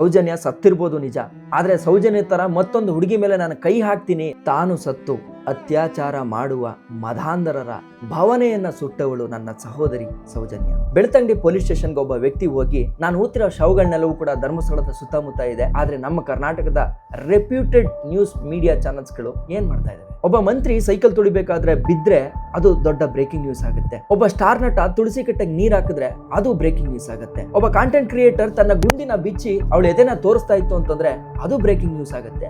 ಸೌಜನ್ಯ ಸತ್ತಿರ್ಬೋದು ನಿಜ. ಆದ್ರೆ ಸೌಜನ್ಯ ತರ ಮತ್ತೊಂದು ಹುಡುಗಿ ಮೇಲೆ ನಾನು ಕೈ ಹಾಕ್ತೀನಿ. ತಾನು ಸತ್ತು. ಅತ್ಯಾಚಾರ ಮಾಡುವ ಮಧಾಂಧರರ ಭಾವನೆಯನ್ನ ಸುಟ್ಟವಳು ನನ್ನ ಸಹೋದರಿ ಸೌಜನ್ಯ. ಬೆಳ್ತಂಗಡಿ ಪೊಲೀಸ್ ಸ್ಟೇಷನ್ಗೆ ಒಬ್ಬ ವ್ಯಕ್ತಿ ಹೋಗಿ, ನಾನು ಓದ್ತಿರೋ ಶವಗಳನ್ನೆಲ್ಲವೂ ಕೂಡ ಧರ್ಮಸ್ಥಳದ ಸುತ್ತಮುತ್ತ ಇದೆ. ಆದರೆ ನಮ್ಮ ಕರ್ನಾಟಕದ ರೆಪ್ಯೂಟೆಡ್ ನ್ಯೂಸ್ ಮೀಡಿಯಾ ಚಾನೆಲ್ಸ್ಗಳು ಏನ್ ಮಾಡ್ತಾ ಇದಾವೆ? ಒಬ್ಬ ಮಂತ್ರಿ ಸೈಕಲ್ ತುಳಿಬೇಕಾದ್ರೆ ಬಿದ್ರೆ ಅದು ದೊಡ್ಡ ಬ್ರೇಕಿಂಗ್ ನ್ಯೂಸ್ ಆಗುತ್ತೆ. ಒಬ್ಬ ಸ್ಟಾರ್ ನಟ ತುಳಸಿ ಕಟ್ಟೆಗೆ ನೀರ್ ಹಾಕಿದ್ರೆ ಅದು ಬ್ರೇಕಿಂಗ್ ನ್ಯೂಸ್ ಆಗುತ್ತೆ. ಒಬ್ಬ ಕಾಂಟೆಂಟ್ ಕ್ರಿಯೇಟರ್ ತನ್ನ ಗುಂಡಿನ ಬಿಚ್ಚಿ ಅವಳು ಎದೆನ ತೋರಿಸ್ತಾ ಇತ್ತು ಅಂತಂದ್ರೆ ಅದು ಬ್ರೇಕಿಂಗ್ ನ್ಯೂಸ್ ಆಗುತ್ತೆ.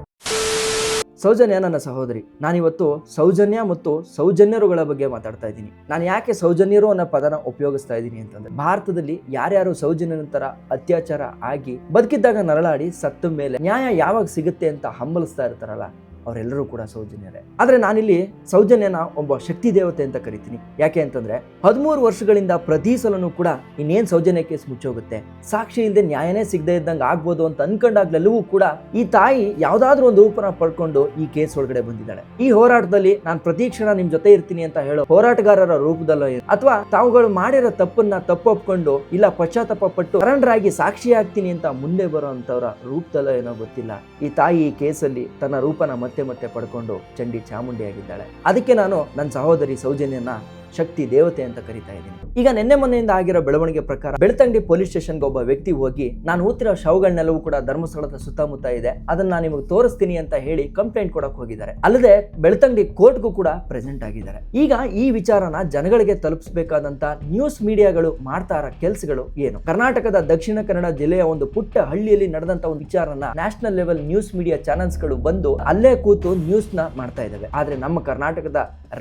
ಸೌಜನ್ಯ ನನ್ನ ಸಹೋದರಿ, ನಾನಿವತ್ತು ಸೌಜನ್ಯ ಮತ್ತು ಸೌಜನ್ಯರುಗಳ ಬಗ್ಗೆ ಮಾತಾಡ್ತಾ ಇದ್ದೀನಿ. ನಾನು ಯಾಕೆ ಸೌಜನ್ಯರು ಅನ್ನೋ ಪದನ ಉಪಯೋಗಿಸ್ತಾ ಇದ್ದೀನಿ ಅಂತಂದ್ರೆ, ಭಾರತದಲ್ಲಿ ಯಾರ್ಯಾರು ಸೌಜನ್ಯನ ತರ ಅತ್ಯಾಚಾರ ಆಗಿ ಬದುಕಿದ್ದಾಗ ನರಳಾಡಿ ಸತ್ತ ಮೇಲೆ ನ್ಯಾಯ ಯಾವಾಗ ಸಿಗುತ್ತೆ ಅಂತ ಹಂಬಲಿಸ್ತಾ ಇರ್ತಾರಲ್ಲ ಅವರೆಲ್ಲರೂ ಕೂಡ ಸೌಜನ್ಯರೇ. ಆದ್ರೆ ನಾನಿಲ್ಲಿ ಸೌಜನ್ಯನ ಒಬ್ಬ ಶಕ್ತಿ ದೇವತೆ ಅಂತ ಕರಿತೀನಿ. ಯಾಕೆ ಅಂತಂದ್ರೆ ಹದಿಮೂರು ವರ್ಷಗಳಿಂದ ಪ್ರತಿ ಸಲನು ಕೂಡ ಇನ್ನೇನ್ ಸೌಜನ್ಯ ಕೇಸ್ ಮುಚ್ಚೋಗುತ್ತೆ? ಸಾಕ್ಷಿ ಇಲ್ಲದೆ ನ್ಯಾಯನೇ ಸಿಗದೆ ಇದ್ದಂಗೆ ಆಗ್ಬೋದು ಅಂತ ಅನ್ಕೊಂಡಾಗ್ಲೆಲ್ಲವೂ ಕೂಡ ಈ ತಾಯಿ ಯಾವ್ದಾದ್ರೂ ಒಂದು ರೂಪನ ಪಡ್ಕೊಂಡು ಈ ಕೇಸ್ ಒಳಗಡೆ ಬಂದಿದ್ದಾಳೆ. ಈ ಹೋರಾಟದಲ್ಲಿ ನಾನು ಪ್ರತಿ ಕ್ಷಣ ನಿಮ್ ಜೊತೆ ಇರ್ತೀನಿ ಅಂತ ಹೇಳೋ ಹೋರಾಟಗಾರರ ರೂಪದಲ್ಲೋ ಅಥವಾ ತಾವುಗಳು ಮಾಡಿರೋ ತಪ್ಪನ್ನ ತಪ್ಪೊಪ್ಕೊಂಡು ಇಲ್ಲ ಪಶ್ಚಾತ್ತಾಪ ಪಟ್ಟು ಕರಣರಾಗಿ ಸಾಕ್ಷಿ ಆಗ್ತೀನಿ ಅಂತ ಮುಂದೆ ಬರುವಂತವರ ರೂಪದಲ್ಲೋ ಏನೋ ಗೊತ್ತಿಲ್ಲ. ಈ ತಾಯಿ ಈ ಕೇಸಲ್ಲಿ ತನ್ನ ರೂಪನ ಮತ್ತೆ ಮತ್ತೆ ಪಡ್ಕೊಂಡು ಚಂಡಿ ಚಾಮುಂಡಿ ಆಗಿದ್ದಾಳೆ ಅದಕ್ಕೆ ನಾನು ನನ್ನ ಸಹೋದರಿ ಸೌಜನ್ಯನ ಶಕ್ತಿ ದೇವತೆ ಅಂತ ಕರಿತಾ ಇದ್ದೀನಿ. ಈಗ ನಿನ್ನೆ ಮೊನ್ನೆಯಿಂದ ಆಗಿರೋ ಬೆಳವಣಿಗೆ ಪ್ರಕಾರ ಬೆಳ್ತಂಗಡಿ ಪೊಲೀಸ್ ಸ್ಟೇಷನ್ಗೆ ಒಬ್ಬ ವ್ಯಕ್ತಿ ಹೋಗಿ, ನಾನು ಓದ್ತಿರೋ ಶವಗಳನ್ನೆಲ್ಲವೂ ಕೂಡ ಧರ್ಮಸ್ಥಳದ ಸುತ್ತಮುತ್ತ ಇದೆ. ಅದನ್ನ ನಾನು ನಿಮಗೆ ತೋರಿಸ್ತೀನಿ ಅಂತ ಹೇಳಿ ಕಂಪ್ಲೇಂಟ್ ಕೊಡಕ್ ಹೋಗಿದ್ದಾರೆ. ಅಲ್ಲದೆ ಬೆಳ್ತಂಗಡಿ ಕೋರ್ಟ್ಗೂ ಕೂಡ ಪ್ರೆಸೆಂಟ್ ಆಗಿದ್ದಾರೆ. ಈಗ ಈ ವಿಚಾರನ ಜನಗಳಿಗೆ ತಲುಪಿಸಬೇಕಾದಂತ ನ್ಯೂಸ್ ಮೀಡಿಯಾಗಳು ಮಾಡ್ತಾ ಇರೋ ಕೆಲಸಗಳು ಏನು? ಕರ್ನಾಟಕದ ದಕ್ಷಿಣ ಕನ್ನಡ ಜಿಲ್ಲೆಯ ಒಂದು ಪುಟ್ಟ ಹಳ್ಳಿಯಲ್ಲಿ ನಡೆದಂತ ಒಂದು ವಿಚಾರನ ನ್ಯಾಷನಲ್ ಲೆವೆಲ್ ನ್ಯೂಸ್ ಮೀಡಿಯಾ ಚಾನೆಲ್ಸ್ಗಳು ಬಂದು ಅಲ್ಲೇ ಕೂತು ನ್ಯೂಸ್ನ ಮಾಡ್ತಾ ಇದ್ದಾವೆ. ಆದ್ರೆ ನಮ್ಮ ಕರ್ನಾಟಕದ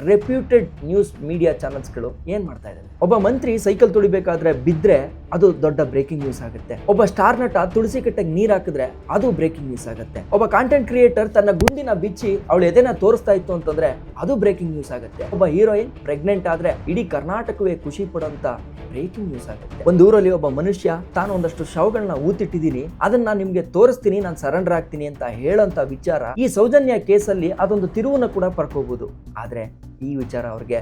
ರೆಪ್ಯೂಟೆಡ್ ನ್ಯೂಸ್ ಮೀಡಿಯಾ ಚಾನೆಲ್ಸ್ಗಳು ಏನ್ ಮಾಡ್ತಾ ಇದ್ದಾರೆ ಒಬ್ಬ ಮಂತ್ರಿ ಸೈಕಲ್ ತುಳಿಬೇಕಾದ್ರೆ ಬಿದ್ರೆ ಅದು ದೊಡ್ಡ ಬ್ರೇಕಿಂಗ್ ನ್ಯೂಸ್ ಆಗುತ್ತೆ. ಒಬ್ಬ ಸ್ಟಾರ್ ನಟ ತುಳಸಿ ಕಟ್ಟೆಗೆ ನೀರ್ ಹಾಕಿದ್ರೆ ಅದು ಬ್ರೇಕಿಂಗ್ ನ್ಯೂಸ್ ಆಗುತ್ತೆ. ಒಬ್ಬ ಕಾಂಟೆಂಟ್ ಕ್ರಿಯೇಟರ್ ತನ್ನ ಗುಂಡಿನ ಬಿಚ್ಚಿ ಅವಳು ಎದೆನ ತೋರಿಸ್ತಾ ಇತ್ತು ಅಂತಂದ್ರೆ ಅದು ಬ್ರೇಕಿಂಗ್ ನ್ಯೂಸ್ ಆಗುತ್ತೆ. ಒಬ್ಬ ಹೀರೋಯಿನ್ ಪ್ರೆಗ್ನೆಂಟ್ ಆದ್ರೆ ಇಡೀ ಕರ್ನಾಟಕವೇ ಖುಷಿ ಪಡುವಂತ ಬ್ರೇಕಿಂಗ್ ನ್ಯೂಸ್ ಆಗುತ್ತೆ. ಒಂದು ಊರಲ್ಲಿ ಒಬ್ಬ ಮನುಷ್ಯ, ತಾನು ಒಂದಷ್ಟು ಶವಗಳನ್ನ ಊತಿಟ್ಟಿದ್ದೀನಿ, ಅದನ್ನ ನಾನು ನಿಮ್ಗೆ ತೋರಿಸ್ತೀನಿ, ನಾನು ಸರೆಂಡರ್ ಆಗ್ತೀನಿ ಅಂತ ಹೇಳೋಂತ ವಿಚಾರ ಈ ಸೌಜನ್ಯ ಕೇಸಲ್ಲಿ ಅದೊಂದು ತಿರುವನ್ನ ಕೂಡ ಪಡ್ಕೋಬಹುದು ಆದ್ರೆ ಈ ವಿಚಾರ ಅವ್ರಿಗೆ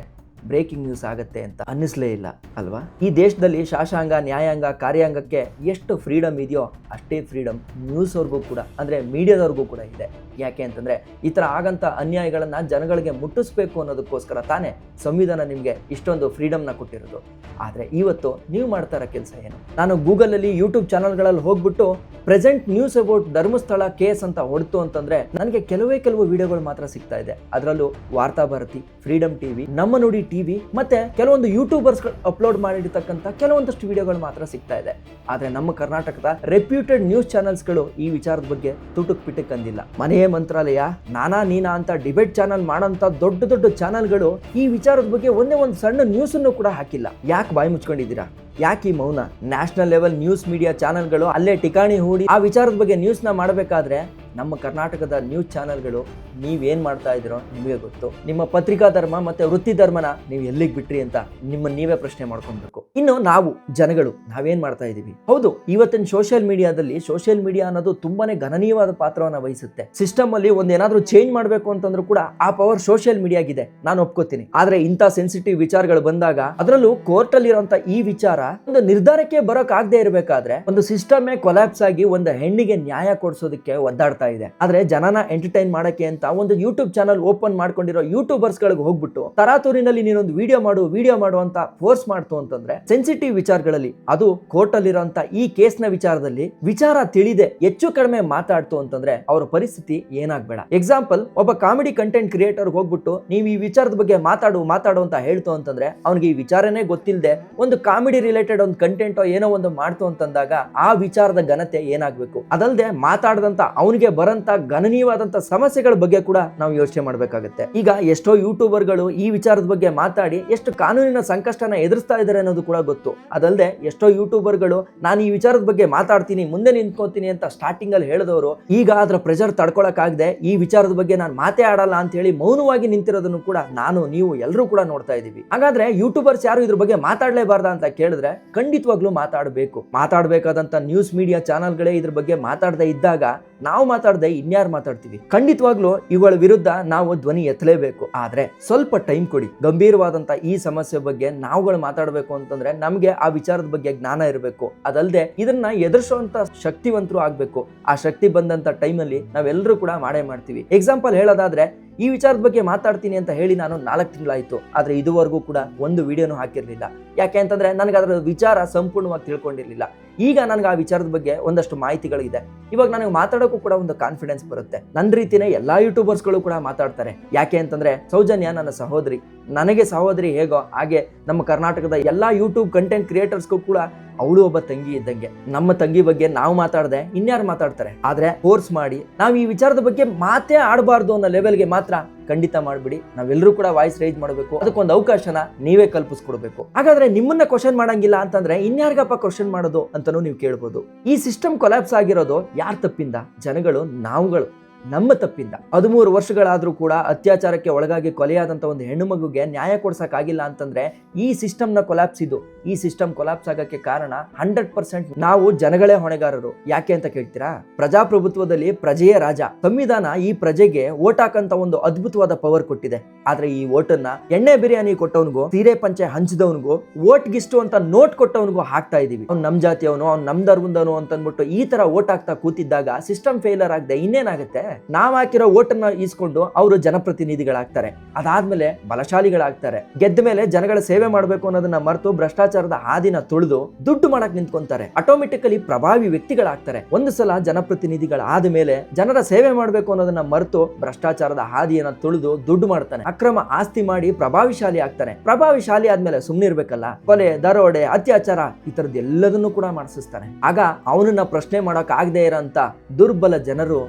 ಬ್ರೇಕಿಂಗ್ ನ್ಯೂಸ್ ಆಗುತ್ತೆ ಅಂತ ಅನ್ನಿಸ್ಲೇ ಇಲ್ಲ, ಅಲ್ವಾ? ಈ ದೇಶದಲ್ಲಿ ಶಾಸಾಂಗ, ನ್ಯಾಯಾಂಗ, ಕಾರ್ಯಾಂಗಕ್ಕೆ ಎಷ್ಟು ಫ್ರೀಡಮ್ ಇದೆಯೋ ಅಷ್ಟೇ ಫ್ರೀಡಮ್ ನ್ಯೂಸ್ ಅವ್ರಿಗೂ ಕೂಡ, ಅಂದ್ರೆ ಮೀಡಿಯಾದವ್ರಿಗೂ ಕೂಡ ಇದೆ. ಯಾಕೆ ಅಂತಂದ್ರೆ ಈ ತರ ಆಗಂತ ಅನ್ಯಾಯಗಳನ್ನ ಜನಗಳಿಗೆ ಮುಟ್ಟಿಸ್ಬೇಕು ಅನ್ನೋದಕ್ಕೋಸ್ಕರ ತಾನೇ ಸಂವಿಧಾನ ನಿಮಗೆ ಇಷ್ಟೊಂದು ಫ್ರೀಡಮ್ನ ಕೊಟ್ಟಿರೋದು. ಆದ್ರೆ ಇವತ್ತು ನೀವು ಮಾಡ್ತಾ ಇರೋ ಕೆಲಸ ಏನು? ನಾನು ಗೂಗಲಲ್ಲಿ ಯೂಟ್ಯೂಬ್ ಚಾನಲ್ಗಳಲ್ಲಿ ಹೋಗ್ಬಿಟ್ಟು present news about Dharmasthala case ಅಂತ ಹೊಡ್ತು ಅಂತಂದ್ರೆ ನನಗೆ ಕೆಲವೇ ಕೆಲವು ವಿಡಿಯೋಗಳು ಮಾತ್ರ ಸಿಗ್ತಾ ಇದೆ. ಅದರಲ್ಲೂ ವಾರ್ತಾ ಭಾರತಿ ಫ್ರೀಡಮ್ ಟಿವಿ ನಮ್ಮ ನುಡಿ ಟಿವಿ ಮತ್ತೆ ಕೆಲವೊಂದು ಯೂಟ್ಯೂಬರ್ಸ್ ಅಪ್ಲೋಡ್ ಮಾಡಿರ್ತಕ್ಕಂಥ ಕೆಲವೊಂದಷ್ಟು ವಿಡಿಯೋಗಳು ಮಾತ್ರ ಸಿಗ್ತಾ ಇದೆ. ಆದ್ರೆ ನಮ್ಮ ಕರ್ನಾಟಕದ ರೆಪ್ಯೂಟೆಡ್ ನ್ಯೂಸ್ ಚಾನೆಲ್ಸ್ಗಳು ಈ ವಿಚಾರದ ಬಗ್ಗೆ ತುಟುಕ್ ಪಿಟಕ್ ಅಂದಿಲ್ಲ. ಮನೆಯ ಮಂತ್ರಾಲಯ, ನಾನಾ ನೀನಾ ಅಂತ ಡಿಬೇಟ್ ಚಾನಲ್ ಮಾಡೋಂಥ ದೊಡ್ಡ ದೊಡ್ಡ ಚಾನಲ್ಗಳು ಈ ವಿಚಾರದ ಬಗ್ಗೆ ಒಂದೇ ಒಂದು ಸಣ್ಣ ನ್ಯೂಸನ್ನು ಕೂಡ ಹಾಕಿಲ್ಲ. ಯಾಕೆ ಬಾಯಿ ಮುಚ್ಕೊಂಡಿದ್ದೀರಾ? ಯಾಕೆ ಈ ಮೌನ? ನ್ಯಾಷನಲ್ ಲೆವೆಲ್ ನ್ಯೂಸ್ ಮೀಡಿಯಾ ಚಾನೆಲ್ಗಳು ಅಲ್ಲೇ ಟಿಕಾಣಿ ಹೂಡಿ ಆ ವಿಚಾರದ ಬಗ್ಗೆ ನ್ಯೂಸ್ನ ಮಾಡಬೇಕಾದ್ರೆ ನಮ್ಮ ಕರ್ನಾಟಕದ ನ್ಯೂಸ್ ಚಾನೆಲ್ಗಳು ನೀವೇನು ಮಾಡ್ತಾ ಇದ್ದೀರೋ ನಿಮಗೆ ಗೊತ್ತು. ನಿಮ್ಮ ಪತ್ರಿಕಾ ಧರ್ಮ ಮತ್ತೆ ವೃತ್ತಿ ಧರ್ಮನ ನೀವು ಎಲ್ಲಿಗೆ ಬಿಟ್ರಿ ಅಂತ ನಿಮ್ಮ ನೀವೇ ಪ್ರಶ್ನೆ ಮಾಡ್ಕೊಬೇಕು ಇನ್ನು ನಾವು ಜನಗಳು ನಾವೇನು ಮಾಡ್ತಾ ಇದ್ದೀವಿ? ಹೌದು, ಇವತ್ತಿನ ಸೋಷಿಯಲ್ ಮೀಡಿಯಾದಲ್ಲಿ ಸೋಷಿಯಲ್ ಮೀಡಿಯಾ ಅನ್ನೋದು ತುಂಬಾನೇ ಗಣನೀಯವಾದ ಪಾತ್ರವನ್ನ ವಹಿಸುತ್ತೆ. ಸಿಸ್ಟಮ್ ಅಲ್ಲಿ ಒಂದೇನಾದ್ರೂ ಚೇಂಜ್ ಮಾಡಬೇಕು ಅಂತಂದ್ರೂ ಕೂಡ ಆ ಪವರ್ ಸೋಷಿಯಲ್ ಮೀಡಿಯಾಗಿದೆ ನಾನು ಒಪ್ಕೋತೀನಿ. ಆದ್ರೆ ಇಂಥ ಸೆನ್ಸಿಟಿವ್ ವಿಚಾರಗಳು ಬಂದಾಗ ಅದರಲ್ಲೂ ಕೋರ್ಟ್ ಅಲ್ಲಿರುವಂತ ಈ ವಿಚಾರ ಒಂದು ನಿರ್ಧಾರಕ್ಕೆ ಬರೋಕ್ ಆಗದೆ ಇರಬೇಕಾದ್ರೆ ಒಂದು ಸಿಸ್ಟಮೇ ಕೊಲಾಪ್ಸ್ ಆಗಿ ಒಂದು ಹೆಣ್ಣಿಗೆ ನ್ಯಾಯ ಕೊಡಿಸೋದಕ್ಕೆ ಒದ್ದಾಡ್ತಾ ಇದೆ. ಆದ್ರೆ ಜನನ ಎಂಟರ್ಟೈನ್ ಮಾಡಕ್ಕೆ ಅಂತ ಒಂದು ಯೂಟ್ಯೂಬ್ ಚಾನಲ್ ಓಪನ್ ಮಾಡ್ಕೊಂಡಿರೋ ಯೂಟ್ಯೂಬರ್ಸ್ ಗಳಿಗೆ ಹೋಗ್ಬಿಟ್ಟು, ತರಾತೂರಿನಲ್ಲಿ ನೀನೊಂದು ವಿಡಿಯೋ ಮಾಡು ವಿಡಿಯೋ ಮಾಡು ಅಂತ ಫೋರ್ಸ್ ಮಾಡ್ತು ಅಂತಂದ್ರೆ ಸೆನ್ಸಿಟಿವ್ ವಿಚಾರಗಳಲ್ಲಿ, ಅದು ಕೋರ್ಟ್ ಅಲ್ಲಿರುವಂತ ಈ ಕೇಸ್ನ ವಿಚಾರದಲ್ಲಿ ವಿಚಾರ ತಿಳಿದೆ, ಹೆಚ್ಚು ಕಡಿಮೆ ಮಾತಾಡ್ತು ಅಂತಂದ್ರೆ ಅವರ ಪರಿಸ್ಥಿತಿ ಏನಾಗ್ಬೇಡ. ಎಕ್ಸಾಂಪಲ್ ಒಬ್ಬ ಕಾಮಿಡಿ ಕಂಟೆಂಟ್ ಕ್ರಿಯೇಟರ್ ಹೋಗ್ಬಿಟ್ಟು, ನೀವು ಈ ವಿಚಾರದ ಬಗ್ಗೆ ಮಾತಾಡು ಮಾತಾಡು ಅಂತ ಹೇಳ್ತು ಅಂತಂದ್ರೆ, ಅವ್ನಿಗೆ ಈ ವಿಚಾರನೇ ಗೊತ್ತಿಲ್ಲದೆ ಒಂದು ಕಾಮಿಡಿ ರಿಲೇಟೆಡ್ ಒಂದು ಕಂಟೆಂಟ್ ಏನೋ ಒಂದು ಮಾಡ್ತು ಅಂತಂದಾಗ, ಆ ವಿಚಾರದ ಘನತೆ ಏನಾಗ್ಬೇಕು? ಅದಲ್ಲದೆ ಮಾತಾಡದಂತ ಅವನಿಗೆ ಬರಂತ ಗಣನೀಯವಾದಂಥ ಸಮಸ್ಯೆಗಳ ಬಗ್ಗೆ ಕೂಡ ನಾವು ಯೋಚನೆ ಮಾಡಬೇಕಾಗುತ್ತೆ. ಈಗ ಎಷ್ಟೋ ಯೂಟ್ಯೂಬರ್ಗಳು ಈ ವಿಚಾರದ ಬಗ್ಗೆ ಮಾತಾಡಿ ಎಷ್ಟು ಕಾನೂನಿನ ಸಂಕಷ್ಟನ ಎದುರಿಸ್ತಾ ಇದ್ದಾರೆ ಅನ್ನೋದು ಕೂಡ ಗೊತ್ತು. ಅದಲ್ಲದೆ ಎಷ್ಟೋ ಯೂಟ್ಯೂಬರ್ಗಳು ನಾನು ಈ ವಿಚಾರದ ಬಗ್ಗೆ ಮಾತಾಡ್ತೀನಿ, ಮುಂದೆ ನಿಂತ್ಕೋತೀನಿ ಅಂತ ಸ್ಟಾರ್ಟಿಂಗ್ ಅಲ್ಲಿ ಹೇಳಿದವರು, ಈಗ ಅದರ ಪ್ರೆಷರ್ ತಡ್ಕೊಳಕ್ಕಾಗದೆ ಈ ವಿಚಾರದ ಬಗ್ಗೆ ನಾನು ಮಾತೇ ಆಡಲ್ಲ ಅಂತ ಹೇಳಿ ಮೌನವಾಗಿ ನಿಂತಿರೋದನ್ನು ಕೂಡ ನಾನು, ನೀವು ಎಲ್ಲರೂ ಕೂಡ ನೋಡ್ತಾ ಇದೀವಿ. ಹಾಗಾದ್ರೆ ಯೂಟ್ಯೂಬರ್ಸ್ ಯಾರು ಇದ್ರ ಬಗ್ಗೆ ಮಾತಾಡ್ಲೇಬಾರ್ದ ಅಂತ ಕೇಳಿದ್ರೆ ಖಂಡಿತವಾಗ್ಲೂ ಮಾತಾಡಬೇಕು. ಮಾತಾಡಬೇಕಾದಂತ ನ್ಯೂಸ್ ಮೀಡಿಯಾ ಚಾನೆಲ್ಗಳೇ ಇದ್ರ ಬಗ್ಗೆ ಮಾತಾಡದೇ ಇದ್ದಾಗ ನಾವು ಮಾತಾಡದೆ ಇನ್ಯಾರು ಮಾತಾಡ್ತೀವಿ? ಖಂಡಿತವಾಗ್ಲೂ ಇವುಗಳ ವಿರುದ್ಧ ನಾವು ಧ್ವನಿ ಎತ್ತಲೇಬೇಕು. ಆದ್ರೆ ಸ್ವಲ್ಪ ಟೈಮ್ ಕೊಡಿ. ಗಂಭೀರವಾದಂತ ಈ ಸಮಸ್ಯೆ ಬಗ್ಗೆ ನಾವುಗಳು ಮಾತಾಡಬೇಕು ಅಂತಂದ್ರೆ ನಮ್ಗೆ ಆ ವಿಚಾರದ ಬಗ್ಗೆ ಜ್ಞಾನ ಇರಬೇಕು. ಅದಲ್ಲದೆ ಇದನ್ನ ಎದುರಿಸುವಂತ ಶಕ್ತಿವಂತರು ಆಗ್ಬೇಕು. ಆ ಶಕ್ತಿ ಬಂದಂತ ಟೈಮಲ್ಲಿ ನಾವೆಲ್ಲರೂ ಕೂಡ ಮಾಡೇ ಮಾಡ್ತೀವಿ. ಎಕ್ಸಾಂಪಲ್ ಹೇಳೋದಾದ್ರೆ ಈ ವಿಚಾರದ ಬಗ್ಗೆ ಮಾತಾಡ್ತೀನಿ ಅಂತ ಹೇಳಿ ನಾನು ನಾಲ್ಕು ತಿಂಗಳಾಯಿತು. ಆದರೆ ಇದುವರೆಗೂ ಕೂಡ ಒಂದು ವಿಡಿಯೋನು ಹಾಕಿರಲಿಲ್ಲ. ಯಾಕೆ ಅಂತಂದರೆ ನನಗೆ ಅದರ ವಿಚಾರ ಸಂಪೂರ್ಣವಾಗಿ ತಿಳ್ಕೊಂಡಿರಲಿಲ್ಲ. ಈಗ ನನಗೆ ಆ ವಿಚಾರದ ಬಗ್ಗೆ ಒಂದಷ್ಟು ಮಾಹಿತಿಗಳಿದೆ. ಇವಾಗ ನನಗೆ ಮಾತಾಡೋಕ್ಕೂ ಕೂಡ ಒಂದು ಕಾನ್ಫಿಡೆನ್ಸ್ ಬರುತ್ತೆ. ನನ್ನ ರೀತಿಯೇ ಎಲ್ಲ ಯೂಟ್ಯೂಬರ್ಸ್ಗಳು ಕೂಡ ಮಾತಾಡ್ತಾರೆ. ಯಾಕೆ ಅಂತಂದರೆ ಸೌಜನ್ಯ ನನ್ನ ಸಹೋದರಿ. ನನಗೆ ಸಹೋದರಿ ಹೇಗೋ ಹಾಗೆ ನಮ್ಮ ಕರ್ನಾಟಕದ ಎಲ್ಲ ಯೂಟ್ಯೂಬ್ ಕಂಟೆಂಟ್ ಕ್ರಿಯೇಟರ್ಸ್ಗೂ ಕೂಡ ಅವಳು ಒಬ್ಬ ತಂಗಿ ಇದ್ದಂಗೆ. ನಮ್ಮ ತಂಗಿ ಬಗ್ಗೆ ನಾವು ಮಾತಾಡದೆ, ಇನ್ಯಾರು ಮಾತಾಡ್ತಾರೆ? ಆದ್ರೆ ಕೋರ್ಸ್ ಮಾಡಿ ನಾವು ಈ ವಿಚಾರದ ಬಗ್ಗೆ ಮಾತೇ ಆಡಬಾರ್ದು ಅನ್ನೋ ಲೆವೆಲ್ಗೆ ಮಾತ್ರ ಖಂಡಿತ ಮಾಡ್ಬಿಡಿ. ನಾವೆಲ್ಲರೂ ಕೂಡ ವಾಯ್ಸ್ ರೈಸ್ ಮಾಡಬೇಕು. ಅದಕ್ಕೊಂದು ಅವಕಾಶನ ನೀವೇ ಕಲ್ಪಿಸ್ಕೊಡ್ಬೇಕು. ಹಾಗಾದ್ರೆ ನಿಮ್ಮನ್ನ ಕ್ವಶನ್ ಮಾಡಂಗಿಲ್ಲ ಅಂತಂದ್ರೆ ಇನ್ಯಾರಿಗಪ್ಪ ಕ್ವಶನ್ ಮಾಡೋದು ಅಂತಾನೂ ನೀವು ಕೇಳ್ಬೋದು. ಈ ಸಿಸ್ಟಮ್ ಕೊಲ್ಯಾಪ್ಸ್ ಆಗಿರೋದು ಯಾರ ತಪ್ಪಿಂದ? ಜನಗಳು, ನಾವುಗಳು. ನಮ್ಮ ತಪ್ಪಿಂದ. ಹದಿಮೂರು ವರ್ಷಗಳಾದ್ರೂ ಕೂಡ ಅತ್ಯಾಚಾರಕ್ಕೆ ಒಳಗಾಗಿ ಕೊಲೆಯಾದಂತ ಒಂದು ಹೆಣ್ಣು ಮಗುಗೆ ನ್ಯಾಯ ಕೊಡ್ಸಕ್ ಆಗಿಲ್ಲ ಅಂತಂದ್ರೆ ಈ ಸಿಸ್ಟಮ್ನ ಕೊಲಾಪ್ಸ್ ಇದು. ಈ ಸಿಸ್ಟಮ್ ಕೊಲಾಪ್ಸ್ ಆಗಕ್ಕೆ ಕಾರಣ ಹಂಡ್ರೆಡ್ ಪರ್ಸೆಂಟ್ ನಾವು ಜನಗಳೇ ಹೊಣೆಗಾರರು. ಯಾಕೆ ಅಂತ ಕೇಳ್ತೀರಾ? ಪ್ರಜಾಪ್ರಭುತ್ವದಲ್ಲಿ ಪ್ರಜೆಯೇ ರಾಜ. ಸಂವಿಧಾನ ಈ ಪ್ರಜೆಗೆ ಓಟ್ ಹಾಕಂತ ಒಂದು ಅದ್ಭುತವಾದ ಪವರ್ ಕೊಟ್ಟಿದೆ. ಆದ್ರೆ ಈ ಓಟನ್ನ ಎಣ್ಣೆ ಬಿರಿಯಾನಿ ಕೊಟ್ಟವನಿಗೂ, ಸೀರೆ ಪಂಚೆ ಹಂಚಿದವನಿಗೂ ಓಟ್ ಗಿಷ್ಟು ಅಂತ ನೋಟ್ ಕೊಟ್ಟವನಿಗೂ ಹಾಕ್ತಾ ಇದೀವಿ. ಅವ್ನು ನಮ್ ಜಾತಿಯವನು, ಅವ್ನು ನಮ್ ಧರ್ಮದವನು ಅಂತ ಅಂದ್ಬಿಟ್ಟು ಈ ತರ ಓಟ್ ಹಾಕ್ತಾ ಕೂತಿದ್ದಾಗ ಸಿಸ್ಟಮ್ ಫೇಲರ್ ಆಗದೆ ಇನ್ನೇನಾಗುತ್ತೆ? ನಾವ್ ಹಾಕಿರೋ ಓಟನ್ನ ಈಸ್ಕೊಂಡು ಅವರು ಜನಪ್ರತಿನಿಧಿಗಳಾಗ್ತಾರೆ. ಅದಾದ್ಮೇಲೆ ಬಲಶಾಲಿಗಳಾಗ್ತಾರೆ. ಗೆದ್ದ ಮೇಲೆ ಜನಗಳ ಸೇವೆ ಮಾಡಬೇಕು ಅನ್ನೋದನ್ನ ಮರೆತು ಭ್ರಷ್ಟಾಚಾರದ ಹಾದಿನ ತುಳಿದು ದುಡ್ಡು ಮಾಡಕ್ ನಿಂತ್ಕೊಂತಾರೆ. ಆಟೋಮೆಟಿಕಲಿ ಪ್ರಭಾವಿ ವ್ಯಕ್ತಿಗಳಾಗ್ತಾರೆ. ಒಂದು ಸಲ ಜನಪ್ರತಿನಿಧಿಗಳಾದ ಮೇಲೆ ಜನರ ಸೇವೆ ಮಾಡಬೇಕು ಅನ್ನೋದನ್ನ ಮರೆತು ಭ್ರಷ್ಟಾಚಾರದ ಹಾದಿಯನ್ನ ತುಳಿದು ದುಡ್ಡು ಮಾಡ್ತಾನೆ. ಅಕ್ರಮ ಆಸ್ತಿ ಮಾಡಿ ಪ್ರಭಾವಿಶಾಲಿ ಆಗ್ತಾನೆ ಪ್ರಭಾವಿಶಾಲಿ ಆದ್ಮೇಲೆ ಸುಮ್ನಿರ್ಬೇಕಲ್ಲ ಕೊಲೆ, ದರೋಡೆ, ಅತ್ಯಾಚಾರ, ಈ ತರದ್ ಎಲ್ಲದನ್ನು ಕೂಡ ಮಾಡಿಸ್ತಾನೆ ಆಗ ಅವನನ್ನ ಪ್ರಶ್ನೆ ಮಾಡೋಕ್ ಆಗದೆ ಇರೋಂತ ದುರ್ಬಲ ಜನರು